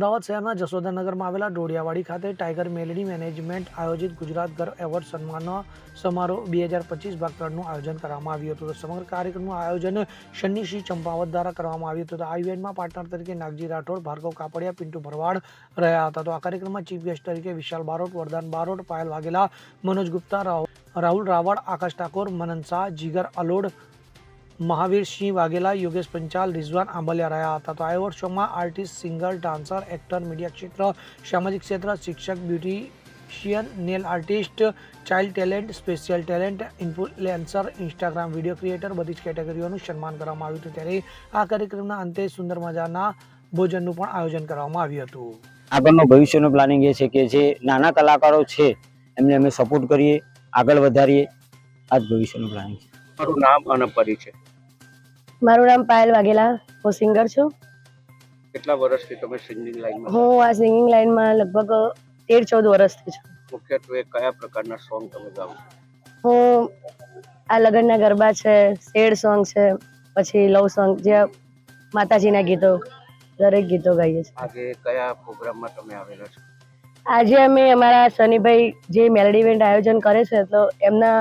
અમદાવાદ શહેરના જશોદાનગરમાં આવેલા ડોડિયાવાડી ખાતે ટાઈગર મેલેડી મેનેજમેન્ટ આયોજિત ગુજરાત ઘર એવોર્ડ સન્માન સમારોહ બે હજાર પચીસ ભાગ ત્રણનું આયોજન કરવામાં આવ્યું હતું. સમગ્ર કાર્યક્રમનું આયોજન શનિસિંહ ચંપાવત દ્વારા કરવામાં આવ્યું હતું. આ ઇવેન્ટમાં પાર્ટનર તરીકે નાગજી રાઠોડ, ભાર્ગવ કાપડિયા, પિન્ટુ ભરવાડ રહ્યા હતા. તો આ કાર્યક્રમમાં ચીફ ગેસ્ટ તરીકે વિશાલ બારોટ, વરદાન બારોટ, પાયલ વાઘેલા, મનોજ ગુપ્તા રાહુલ રાવળ, આકાશ ઠાકોર, મનન શાહ, જીગર અલોડ મહાવીર સિંહ વાઘેલા યોગેશ પંચાલ રિઝવાન આંબલિયા રહ્યા હતા. તો આ એવોર્ડ શોમાં artist singer dancer actor media ક્ષેત્ર સામાજિક ક્ષેત્ર શિક્ષક beautician nail artist child talent special talent influencer Instagram video creator બધી જ કેટેગરીઓનું સન્માન કરવામાં આવ્યું હતું. ત્યારે આ કાર્યક્રમના અંતે સુંદર મજાના ભોજનનું પણ આયોજન કરવામાં આવ્યું હતું. આગળનો ભવિષ્યનું પ્લાનિંગ એ છે કે જે નાના કલાકારો છે એમને અમે સપોર્ટ કરીએ આગળ વધારીએ. આ જ ભવિષ્યનું પ્લાનિંગ છે. મારું નામ અને પરિચય મારું નામ પાયલ વાઘેલા. હું સિંગર છું. કેટલા વર્ષથી તમે સિંગિંગ લાઈનમાં હું આ સિંગિંગ લાઈનમાં લગભગ તેર ચૌદ વર્ષથી છું. મુખ્યત્વે કયા પ્રકારના સોંગ તમે ગાઓ છો? હું આ લગ્નના ગરબા છે સેડ સોંગ છે પછી લવ સોંગ જે માતાજીના ગીતો દરેક ગીતો ગાઈએ છીએ. આજે કયા પ્રોગ્રામમાં તમે આવેલા છો? આજે અમે અમારા શનિભાઈ જે મેલડી ઇવેન્ટ આયોજન કરે છે તો એમના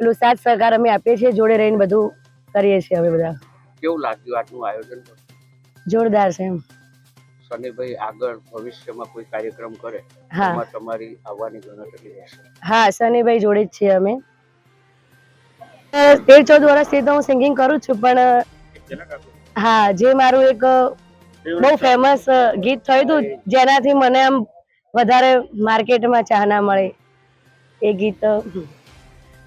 પેલું સાથ સહકાર અમે આપીએ છીએ જોડે રહીને બધું કરીએ છીએ અમે બધા. કેવું લાગ્યું આટલું આયોજન? જોરદાર છે એમ. શનિભાઈ આગળ ભવિષ્યમાં કોઈ કાર્યક્રમ કરે એમાં તમારી આવવાની ગણતરી રહેશે. હા શનિભાઈ જોડે જ છીએ અમે. તેર ચૌદ વર્ષથી તો હું સિંગિંગ કરું છું પણ હા જે મારું એક બહુ ફેમસ ગીત થયું હતું જેનાથી મને આમ વધારે માર્કેટમાં ચાહના મળે. એ ગીત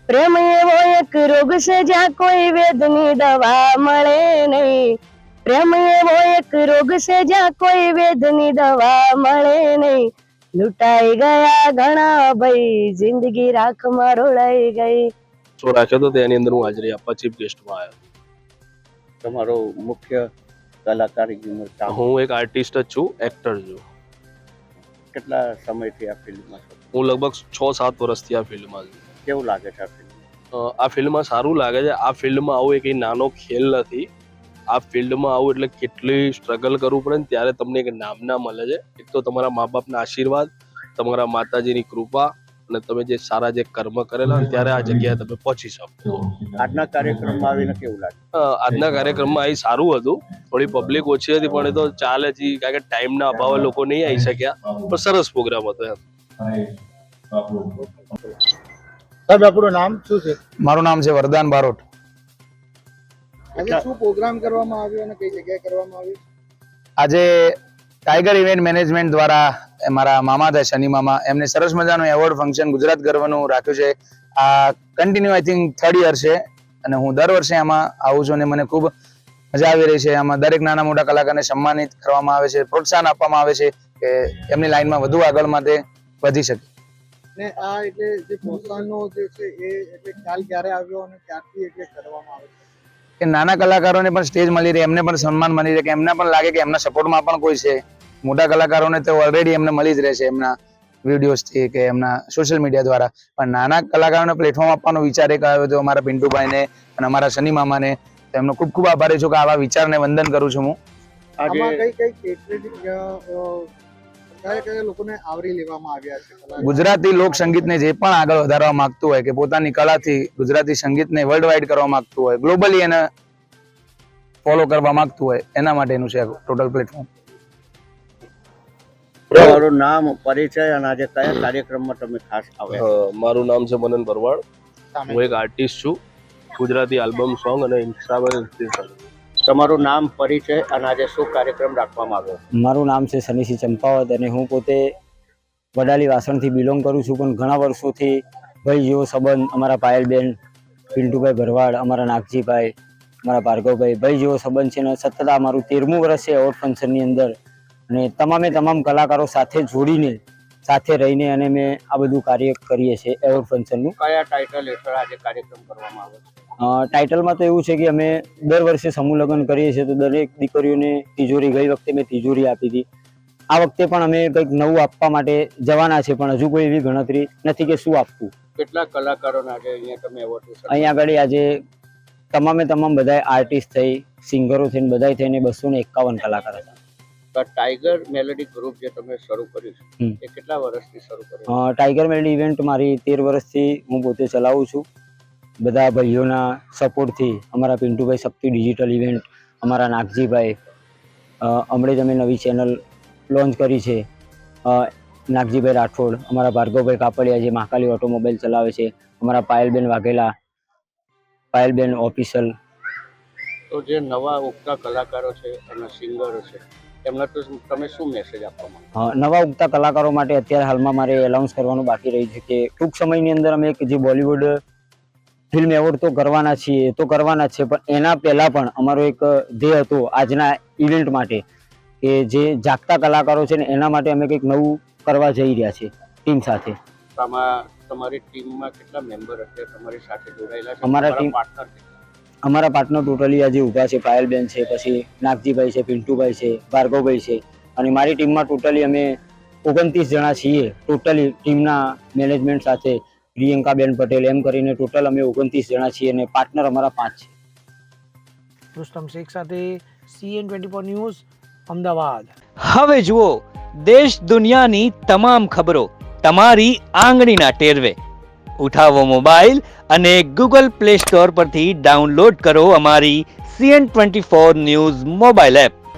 પ્રેમ એવો એક રોગ છે જ્યાં કોઈ વેદની દવા મળે નહીં. પ્રેમ એવો એક રોગ છે જ્યાં કોઈ વેદની દવા મળે નહીં. લૂંટાઈ ગયા ઘણા ભાઈ જિંદગી રાખમાં રોળાઈ ગઈ. શો રાખ્યો હતો તેની અંદર હું હાજરી આપવા ચીફ ગેસ્ટમાં આવ્યો તમારો મુખ્ય કલાકારી હું એક આર્ટિસ્ટ જ છું એક્ટર છું. કેટલા સમયથી આ ફિલ્મમાં છો? હું લગભગ છ સાત વર્ષથી આ ફિલ્ડમાં છું. કેવું લાગે છે આ ફિલ્મ આ ફિલ્ડમાં સારું લાગે છે. આ ફિલ્ડમાં આવું એક નાનો ખેલ નથી. આ ફિલ્ડમાં આવું એટલે કેટલી સ્ટ્રગલ કરવું પડે ને ત્યારે તમને એક નામના મળે છે. એક તો તમારા મા બાપના આશીર્વાદ તમારા માતાજીની કૃપા અને તમે જે સારા જે કર્મ કરેલા ત્યારે આ જગ્યાએ તમે પહોંચી શકો. આજના કાર્યક્રમમાં આવીને કેવું લાગે? આજના કાર્યક્રમમાં અહીં સારું હતું. થોડી પબ્લિક ઓછી હતી પણ એ તો ચાલે છે કારણ કે ટાઈમના અભાવે લોકો નહીં આવી શક્યા. પણ સરસ પ્રોગ્રામ હતો એમ. સાહેબ આપણું નામ શું છે? મારું નામ છે વરદાન બારોટ. આજે શું પ્રોગ્રામ કરવામાં આવ્યો અને કઈ જગ્યાએ કરવામાં આવ્યો? આજે ટાઈગર ઇવેન્ટ મેનેજમેન્ટ દ્વારા મારા મામા થાય શનિ મામા. એમને સરસ મજાનું એવોર્ડ ફંક્શન ગુજરાત ગર્વનું રાખ્યું છે. આ continue I think third year છે અને હું દર વર્ષે આમાં આવું છું અને મને ખૂબ મજા આવી રહી છે. આમાં દરેક નાના મોટા કલાકારને સન્માનિત કરવામાં આવે છે પ્રોત્સાહન આપવામાં આવે છે કે એમની લાઈનમાં વધુ આગળ માટે વધી શકે. ને આ એટલે જે પ્રોત્સાહનનો જે છે એ એટલે ખ્યાલ ક્યારે આવ્યો અને ક્યારથી એટલે કરવામાં આવે છે? કે નાના કલાકારોને પણ સ્ટેજ મળી રહે એમને પણ સન્માન મળી રહે કે એમને પણ લાગે કે એમના સપોર્ટમાં પણ કોઈ છે. મોટા કલાકારોને તો ઓલરેડી એમને મળી જ રહેશે એમના વિડીયોઝથી કે એમના સોશિયલ મીડિયા દ્વારા. પણ નાના કલાકારોને પ્લેટફોર્મ આપવાનો વિચાર એક આવ્યો હતો અમારા પિન્ટુભાઈને અને અમારા શનિ મામાને. તો એમનો ખૂબ ખૂબ આભારી છું કે આવા વિચારને વંદન કરું છું હું. આમાં કઈ કઈ કયા કયા લોકોને આવરી લેવામાં આવ્યા છે ગુજરાતી લોક સંગીતને જે પણ આગળ વધારવા માંગતું હોય કે પોતાની કલાથી ગુજરાતી સંગીતને વર્લ્ડ વાઇડ કરવા માંગતું હોય ગ્લોબલી એને ફોલો કરવા માંગતું હોય એના માટેનું છે ટોટલ પ્લેટફોર્મ તમારું નામ પરિચય અને આજે કયા કાર્યક્રમમાં તમે ખાસ આવ્યા મારું નામ છે મનન ભરવાડ. હું એક આર્ટિસ્ટ છું. ગુજરાતી આલ્બમ સોંગ અને ઇન્સ્ટાગ્રામ તમારું નામ પરિચય અને આજે શું કાર્યક્રમ રાખવામાં આવ્યો? મારું નામ છે શનિસિંહ ચંપાવત અને હું પોતે વડાલી વાસણથી બિલોંગ કરું છું પણ ઘણા વર્ષોથી ભાઈ જેવો સંબંધ અમારા પાયલબેન પિન્ટુભાઈ ભરવાડ અમારા નાગજીભાઈ અમારા ભાર્ગવભાઈ ભાઈ જેવો સંબંધ છે અને સતત આ મારું તેરમું વર્ષ છે એવોર્ડ ફંક્શનની અંદર. અને તમામે તમામ કલાકારો સાથે જોડીને સાથે રહીને અને મેં આ બધું કાર્ય કરીએ છીએ એવોર્ડ ફંક્શનનું. કયા ટાઇટલ હેઠળ આજે કાર્યક્રમ કરવામાં આવ્યો છે? ટાઇટલમાં તો એવું છે કે અમે દર વર્ષે સમૂહ લગ્ન કરીએ છીએ તો દરેક દીકરીઓને તિજોરી ગઈ વખતે મેં તિજોરી આપી હતી. આ વખતે પણ અમે કંઈક નવું આપવા માટે જવાના છે પણ હજુ કોઈ એવી ગણતરી નથી કે શું આપવું. કેટલા કલાકારોને આજે અહીંયા આગળ આજે તમામે તમામ બધા આર્ટિસ્ટ થઈ સિંગરો થઈને બધા થઈને બસો ને એકાવન કલાકાર હતા. ટાઈગર મેલેડી ગ્રુપ જે તમે શરૂ કર્યું છે એ કેટલા વર્ષથી શરૂ કર્યું? ટાઈગર મેલેડી ઇવેન્ટ મારી તેર વર્ષથી હું પોતે ચલાવું છું. બધા ભાઈઓના સપોર્ટથી અમારા પિન્ટુભાઈ શક્તિ ડિજિટલ ઇવેન્ટ અમારા નાગજીભાઈ હમણાં જ અમે નવી ચેનલ લોન્ચ કરી છે. નાગજીભાઈ રાઠોડ અમારા ભાર્ગવભાઈ કાપડિયા જે મહાકાલી ઓટોમોબાઈલ ચલાવે છે અમારા પાયલબેન વાઘેલા પાયલબેન ઓફિસલ. તો જે નવા ઉગતા કલાકારો છે અને સિંગરો છે એમને તો તમે શું મેસેજ આપવા નવા ઉગતા કલાકારો માટે અત્યારે હાલમાં મારે એલાઉન્સ કરવાનું બાકી રહ્યું છે કે ટૂંક સમયની અંદર અમે એક જે બોલિવૂડ ફિલ્મ એવોર્ડ તો કરવાના છીએ તો કરવાના છે પણ એના પહેલાં પણ અમારો એક ધ્યેય હતો આજના ઇવેન્ટ માટે કે જે જાગતા કલાકારો છે ને એના માટે અમે કંઈક નવું કરવા જઈ રહ્યા છીએ ટીમ સાથે. તમારી ટીમમાં કેટલા મેમ્બર અત્યારે તમારી સાથે જોડાયેલા છે? અમારા ટીમ અમારા પાર્ટનર ટોટલી આજે ઊભા છે પાયલબેન છે પછી નાગજીભાઈ છે પિન્ટુભાઈ છે ભાર્ગવભાઈ છે અને મારી ટીમમાં ટોટલી અમે ઓગણત્રીસ જણા છીએ ટોટલી ટીમના મેનેજમેન્ટ સાથે. પ્રિયંકાબેન પટેલ એમ કરીને ટોટલ અમે ઓગણત્રીસ જણા છીએ અને પાર્ટનર અમારા પાંચ છે. રુસ્તમ શેખ સાથે CN twenty four news Ahmedabad. હવે જુઓ દેશ દુનિયાની તમામ ખબરો તમારી આંગળીના ટેરવે. ઉઠાવો મોબાઈલ અને ગૂગલ પ્લે સ્ટોર પરથી ડાઉનલોડ કરો અમારી CN twenty four news mobile app.